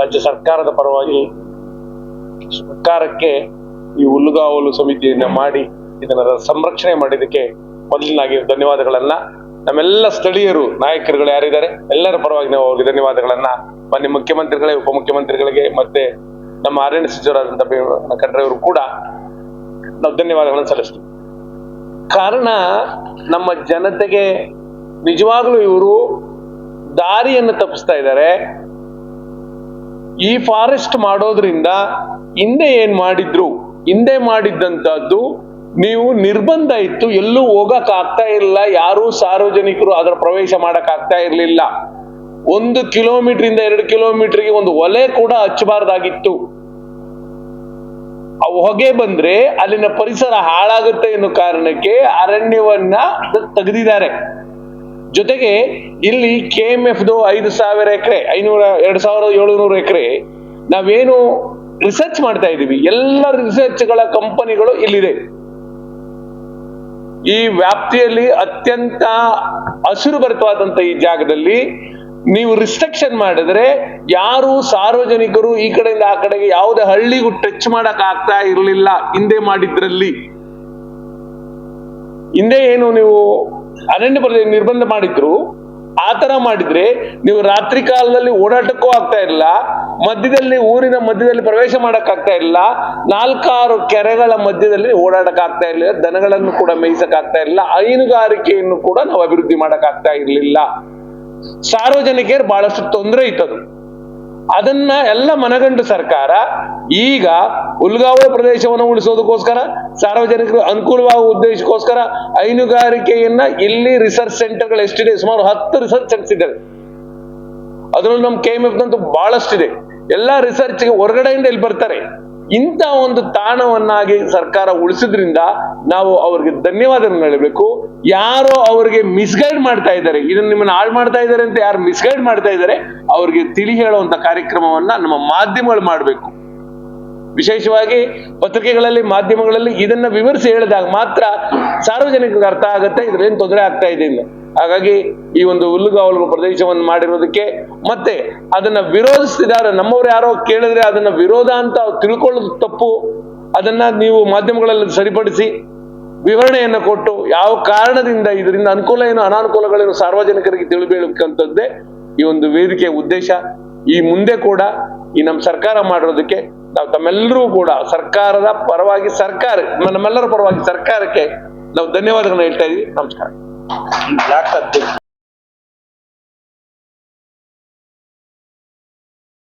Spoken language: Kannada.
ರಾಜ್ಯ ಸರ್ಕಾರದ ಪರವಾಗಿ ಸರ್ಕಾರಕ್ಕೆ ಈ ಹುಲ್ಲುಗಾವಲು ಸಮಿತಿಯನ್ನ ಮಾಡಿ ಇದನ್ನ ಸಂರಕ್ಷಣೆ ಮಾಡಿದಕ್ಕೆ ಮೊದಲಿನಾಗಿ ಧನ್ಯವಾದಗಳನ್ನ ನಮ್ಮೆಲ್ಲ ಸ್ಥಳೀಯರು, ನಾಯಕರುಗಳು ಯಾರಿದ್ದಾರೆ, ಎಲ್ಲರ ಪರವಾಗಿ ನಾವು ಅವ್ರಿಗೆ ಧನ್ಯವಾದಗಳನ್ನ ಮಾನ್ಯ ಮುಖ್ಯಮಂತ್ರಿಗಳೇ, ಉಪಮುಖ್ಯಮಂತ್ರಿಗಳಿಗೆ ಮತ್ತೆ ನಮ್ಮ ಅರಣ್ಯ ಸಚಿವರಾದಂತಹ ಬಿ- ಖಂಡ್ರೆ ಅವರು ಕೂಡ ನಾವು ಧನ್ಯವಾದಗಳನ್ನು ಸಲ್ಲಿಸ್ತೀವಿ. ಕಾರಣ ನಮ್ಮ ಜನತೆಗೆ ನಿಜವಾಗ್ಲೂ ಇವರು ದಾರಿಯನ್ನು ತಪ್ಪಿಸ್ತಾ ಇದ್ದಾರೆ. ಈ ಫಾರೆಸ್ಟ್ ಮಾಡೋದ್ರಿಂದ ಹಿಂದೆ ಏನ್ ಮಾಡಿದ್ರು? ಹಿಂದೆ ಮಾಡಿದ್ದಂತದ್ದು ನೀವು ನಿರ್ಬಂಧ ಇತ್ತು, ಎಲ್ಲೂ ಹೋಗಕ್ ಆಗ್ತಾ ಇರಲಿಲ್ಲ ಯಾರೂ ಸಾರ್ವಜನಿಕರು ಅದರ ಪ್ರವೇಶ ಮಾಡಕ್ ಆಗ್ತಾ ಇರಲಿಲ್ಲ. ಒಂದು ಕಿಲೋಮೀಟರ್ ಇಂದ ಎರಡು ಕಿಲೋಮೀಟರ್ಗೆ ಒಂದು ಒಲೆ ಕೂಡ ಹಚ್ಚಬಾರ್ದಾಗಿತ್ತು. ಆ ಹೊಗೆ ಬಂದ್ರೆ ಅಲ್ಲಿನ ಪರಿಸರ ಹಾಳಾಗುತ್ತೆ ಎನ್ನುವ ಕಾರಣಕ್ಕೆ ಅರಣ್ಯವನ್ನ ತೆಗೆದಿದ್ದಾರೆ. ಜೊತೆಗೆ ಇಲ್ಲಿ ಕೆ ಎಂ ಎಫ್ ಐದು ಸಾವಿರ ಎಕರೆ, ಐನೂರ, ಎರಡ್ ಸಾವಿರದ ಏಳುನೂರು ಎಕರೆ ನಾವೇನು ರಿಸರ್ಚ್ ಮಾಡ್ತಾ ಇದೀವಿ ಎಲ್ಲ ರಿಸರ್ಚ್ಗಳ ಕಂಪನಿಗಳು ಇಲ್ಲಿದೆ. ಈ ವ್ಯಾಪ್ತಿಯಲ್ಲಿ ಅತ್ಯಂತ ಹಸಿರು ಭರಿತವಾದಂತ ಈ ಜಾಗದಲ್ಲಿ ನೀವು ರಿಸ್ಟ್ರಿಕ್ಷನ್ ಮಾಡಿದ್ರೆ ಯಾರು ಸಾರ್ವಜನಿಕರು ಈ ಕಡೆಯಿಂದ ಆ ಕಡೆಗೆ ಯಾವುದೇ ಹಳ್ಳಿಗೂ ಟಚ್ ಮಾಡಕ್ ಆಗ್ತಾ ಇರಲಿಲ್ಲ ಹಿಂದೆ ಮಾಡಿದ್ರಲ್ಲಿ. ಹಿಂದೆ ಏನು ನೀವು ಅರಣ್ಯ ಪ್ರದೇಶ ನಿರ್ಬಂಧ ಮಾಡಿದ್ರು ಆ ತರ ಮಾಡಿದ್ರೆ ನೀವು ರಾತ್ರಿ ಕಾಲದಲ್ಲಿ ಓಡಾಟಕ್ಕೂ ಆಗ್ತಾ ಇಲ್ಲ, ಮಧ್ಯದಲ್ಲಿ ಊರಿನ ಮಧ್ಯದಲ್ಲಿ ಪ್ರವೇಶ ಮಾಡಕ್ ಆಗ್ತಾ ಇಲ್ಲ, ನಾಲ್ಕಾರು ಕೆರೆಗಳ ಮಧ್ಯದಲ್ಲಿ ಓಡಾಡಕ್ ಆಗ್ತಾ ಇರಲಿಲ್ಲ ದನಗಳನ್ನು ಕೂಡ ಮೇಯಿಸಕ್ ಆಗ್ತಾ ಇಲ್ಲ, ಹೈನುಗಾರಿಕೆಯನ್ನು ಕೂಡ ನಾವು ಅಭಿವೃದ್ಧಿ ಮಾಡಕ್ ಆಗ್ತಾ ಇರ್ಲಿಲ್ಲ. ಸಾರ್ವಜನಿಕರು ಬಹಳಷ್ಟು ತೊಂದರೆ ಇತ್ತದು. ಅದನ್ನ ಎಲ್ಲ ಮನಗಂಡು ಸರ್ಕಾರ ಈಗ ಉಲ್ಗಾವೆ ಪ್ರದೇಶವನ್ನು ಉಳಿಸೋದಕ್ಕೋಸ್ಕರ ಸಾರ್ವಜನಿಕರು ಅನುಕೂಲವಾಗುವ ಉದ್ದೇಶಕ್ಕೋಸ್ಕರ ಹೈನುಗಾರಿಕೆಯನ್ನ ಇಲ್ಲಿ ರಿಸರ್ಚ್ ಸೆಂಟರ್ಗಳು ಎಷ್ಟಿದೆ? ಸುಮಾರು ಹತ್ತು ರಿಸರ್ಚ್ ಸೆಂಟರ್ಸ್ ಇದೆ ಅದರಲ್ಲೂ ನಮ್ಮ ಕೆ ಎಂ ಎಫ್ ನಂತೂ ಬಹಳಷ್ಟಿದೆ ಎಲ್ಲಾ ರಿಸರ್ಚ್ಗೆ ಹೊರಗಡೆಯಿಂದ ಇಲ್ಲಿ ಬರ್ತಾರೆ. ಇಂಥ ಒಂದು ತಾಣವನ್ನಾಗಿ ಸರ್ಕಾರ ಉಳಿಸಿದ್ರಿಂದ ನಾವು ಅವ್ರಿಗೆ ಧನ್ಯವಾದಗಳನ್ನು ಹೇಳಬೇಕು. ಯಾರೋ ಅವರಿಗೆ ಮಿಸ್ಗೈಡ್ ಮಾಡ್ತಾ ಇದ್ದಾರೆ, ಇದನ್ನ ನಿಮ್ಮನ್ನ ಹಾಳು ಮಾಡ್ತಾ ಇದ್ದಾರೆ ಅಂತ ಯಾರು ಮಿಸ್ಗೈಡ್ ಮಾಡ್ತಾ ಇದ್ದಾರೆ, ಅವ್ರಿಗೆ ತಿಳಿ ಹೇಳುವಂತ ಕಾರ್ಯಕ್ರಮವನ್ನ ನಮ್ಮ ಮಾಧ್ಯಮಗಳು ಮಾಡಬೇಕು. ವಿಶೇಷವಾಗಿ ಪತ್ರಿಕೆಗಳಲ್ಲಿ, ಮಾಧ್ಯಮಗಳಲ್ಲಿ ಇದನ್ನ ವಿವರಿಸಿ ಹೇಳಿದಾಗ ಮಾತ್ರ ಸಾರ್ವಜನಿಕರಿಗೆ ಅರ್ಥ ಆಗುತ್ತೆ ಇದ್ರೇನ್ ತೊಂದರೆ ಆಗ್ತಾ ಇದೆ ಹಾಗಾಗಿ ಈ ಒಂದು ಹುಲ್ಲುಗಾವಲು ಪ್ರದೇಶವನ್ನು ಮಾಡಿರೋದಕ್ಕೆ ಮತ್ತೆ ಅದನ್ನ ವಿರೋಧಿಸ್ತಿದ್ದಾರೆ. ನಮ್ಮವ್ರು ಯಾರೋ ಕೇಳಿದ್ರೆ ಅದನ್ನ ವಿರೋಧ ಅಂತ ತಿಳ್ಕೊಳ್ಳೋದು ತಪ್ಪು. ಅದನ್ನ ನೀವು ಮಾಧ್ಯಮಗಳಲ್ಲಿ ಸರಿಪಡಿಸಿ ವಿವರಣೆಯನ್ನು ಕೊಟ್ಟು ಯಾವ ಕಾರಣದಿಂದ ಇದರಿಂದ ಅನುಕೂಲ ಏನು ಅನಾನುಕೂಲಗಳೇನು ಸಾರ್ವಜನಿಕರಿಗೆ ತಿಳಿಬೇಕಂತದ್ದೇ ಈ ಒಂದು ವೇದಿಕೆಯ ಉದ್ದೇಶ. ಈ ಮುಂದೆ ಕೂಡ ಈ ನಮ್ಮ ಸರ್ಕಾರ ಮಾಡಿರೋದಕ್ಕೆ ನಾವು ತಮ್ಮೆಲ್ಲರೂ ಕೂಡ ಸರ್ಕಾರದ ಪರವಾಗಿ ಸರ್ಕಾರ, ನಮ್ಮೆಲ್ಲರ ಪರವಾಗಿ ಸರ್ಕಾರಕ್ಕೆ ನಾವು ಧನ್ಯವಾದಗಳನ್ನ ಹೇಳ್ತಾ ಇದ್ದೀವಿ ನಮಸ್ಕಾರ. black